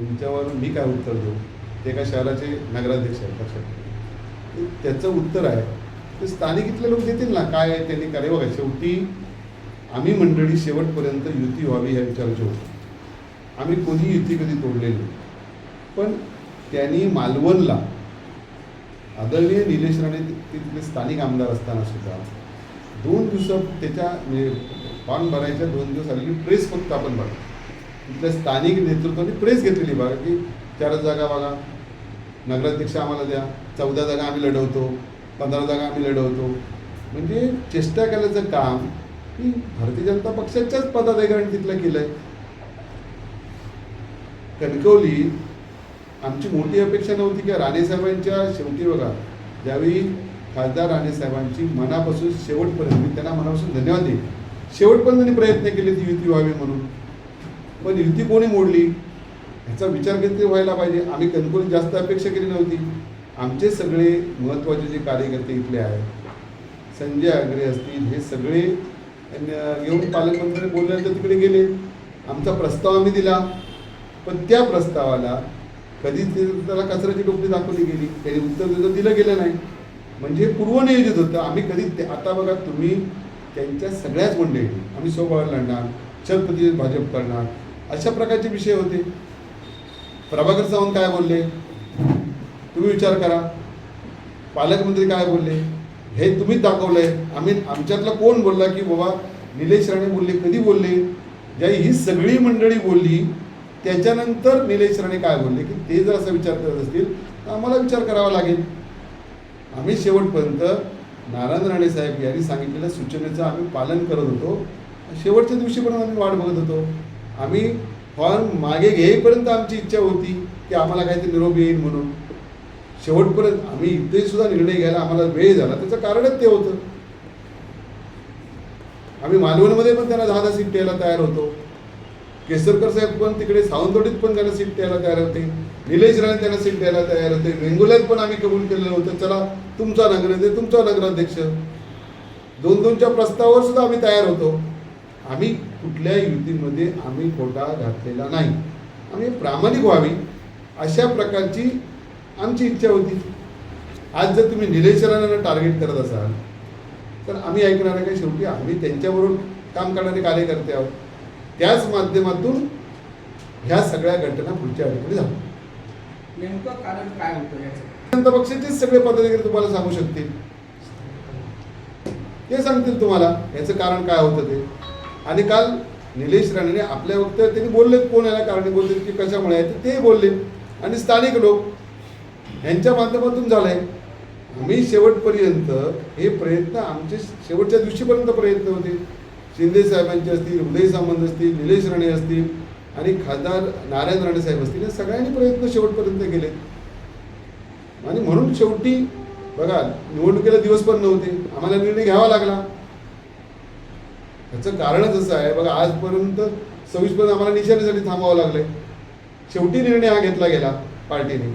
यांच्यावर मी काय उत्तर देऊ? ते एका शहराचे नगराध्यक्ष आहेत लक्षात त्याचं उत्तर आहे ते स्थानिक इथले लोक देतील ना काय आहे त्यांनी काय बघा शेवटी आम्ही मंडळी शेवटपर्यंत युती व्हावी ह्या विचाराचे होतो. आम्ही कोणी युती कधी तोडलेली नाही. पण त्यांनी मालवणला आदरणीय निलेश राणे ते तिथले स्थानिक आमदार असताना सुद्धा दोन दिवसात त्याच्या म्हणजे फॉर्म भरायच्या दोन दिवस आलेली प्रेस फक्त आपण भरतो तिथल्या स्थानिक नेतृत्वाने प्रेस घेतलेली बघा की चार जागा बघा. नगराध्यक्ष आम्हाला द्या. चौदा जागा आम्ही लढवतो. पंधरा जागा आम्ही लढवतो. म्हणजे चेष्टा केल्याचं काम की भारतीय जनता पक्षाच्याच पदाधिकाऱ्यांनी तिथलं केलं आहे कणकवली आमची मोठी अपेक्षा नव्हती की राणेसाहेबांच्या शेवटी बघा ज्यावेळी खासदार राणेसाहेबांची मनापासून शेवटपर्यंत मी त्यांना मनापासून धन्यवाद देईन. शेवटपर्यंत त्यांनी प्रयत्न केले ती युती व्हावी म्हणून. पण युती कोणी मोडली? ह्याचा विचार कधी व्हायला पाहिजे? आम्ही कणकोणी जास्त अपेक्षा केली नव्हती. आमचे सगळे महत्त्वाचे जे कार्यकर्ते इथले आहेत संजय आगरे असतील हे सगळे येऊन पालकमंत्र्यांनी बोलल्यानंतर तिकडे गेले. आमचा प्रस्ताव आम्ही दिला. पण त्या प्रस्तावाला कधी त्याला कचऱ्याची टोपली दाखवली गेली. त्याने उत्तर दिलं दिलं गेलं नाही. म्हणजे पूर्वनियोजित होतं. आम्ही कधी ते- आता बघा तुम्ही त्यांच्या सगळ्याच मंडळी. आम्ही सोबत लढणार छत्रपती भाजप करणार. अशा प्रकारचे विषय होते. प्रभाकर सावंत काय बोलले? तुम्ही विचार करा. पालकमंत्री काय बोलले? हे तुम्हीच दाखवलंय. आम्ही आमच्यातला कोण बोलला की बाबा निलेश राणे बोलले कधी बोलले? ज्या ही सगळी मंडळी बोलली त्याच्यानंतर निलेश राणे काय बोलले? की ते जर असा विचार करत असतील तर आम्हाला विचार करावा लागेल. आम्ही शेवटपर्यंत नारायण राणे साहेब यांनी सांगितलेल्या सूचनेचं आम्ही पालन करत होतो. शेवटच्या दिवशी पण आम्ही वाट बघत होतो. आम्ही फॉर्म मागे घेईपर्यंत आमची इच्छा होती की आम्हाला काहीतरी निरोप येईल म्हणून. शेवटपर्यंत आम्ही इथे सुद्धा निर्णय घ्यायला आम्हाला वेळ झाला. त्याचं कारणच ते होतं. आम्ही मालवणमध्ये पण त्यांना दहा दहा सीट द्यायला तयार होतो. केसरकर साहेब पण तिकडे सावंतवाडीत पण त्यांना सीट द्यायला तयार होते. निलेश राणे त्यांना सीट द्यायला तयार होते. वेंगुल्यात पण आम्ही कबूल केलेलं होतं. चला तुमचा नगराध्यक्ष तुमचा नगराध्यक्ष. दोन दोनच्या प्रस्तावावर सुद्धा आम्ही तयार होतो. आम्ही कुठल्या युतीमध्ये आम्ही खोटा घातलेला नाही. आम्ही प्रामाणिक व्हावी अशा प्रकारची आमची इच्छा होती. आज जर तुम्ही निलेश राणांना टार्गेट करत असाल तर आम्ही ऐकणार काय शेवटी आम्ही त्यांच्याबरोबर काम करणारे कार्यकर्ते आहोत. त्याच माध्यमातून ह्या सगळ्या घटना पुढच्या ठिकाणी झाल्या. नेमकं कारण काय होतं जनता पक्षाचेच सगळे पदाधिकारी तुम्हाला सांगू शकतील. ते सांगतील तुम्हाला याचं कारण काय होतं ते. आणि काल निलेश राणेने आपल्या वक्तव्यात त्यांनी बोलले कोण याला कारणीभूत आहेत की कशामुळे आहे ते बोलले. आणि स्थानिक लोक यांच्या माध्यमातून झालंय आम्ही शेवटपर्यंत हे प्रयत्न आमचे शेवटच्या दिवशीपर्यंत प्रयत्न होते. शिंदे साहेबांचे असतील उदय सामंत असतील निलेश राणे असतील आणि खासदार नारायण राणे साहेब असतील या सगळ्यांनी प्रयत्न शेवटपर्यंत केले. आणि म्हणून शेवटी बघा निवडणुकीला दिवस पण नव्हते. आम्हाला निर्णय घ्यावा लागला. त्याचं कारणच असं आहे. बघा आजपर्यंत सव्वीसपर्यंत आम्हाला निशाणीसाठी थांबावं लागलंय. शेवटी निर्णय हा घेतला गेला पार्टीने.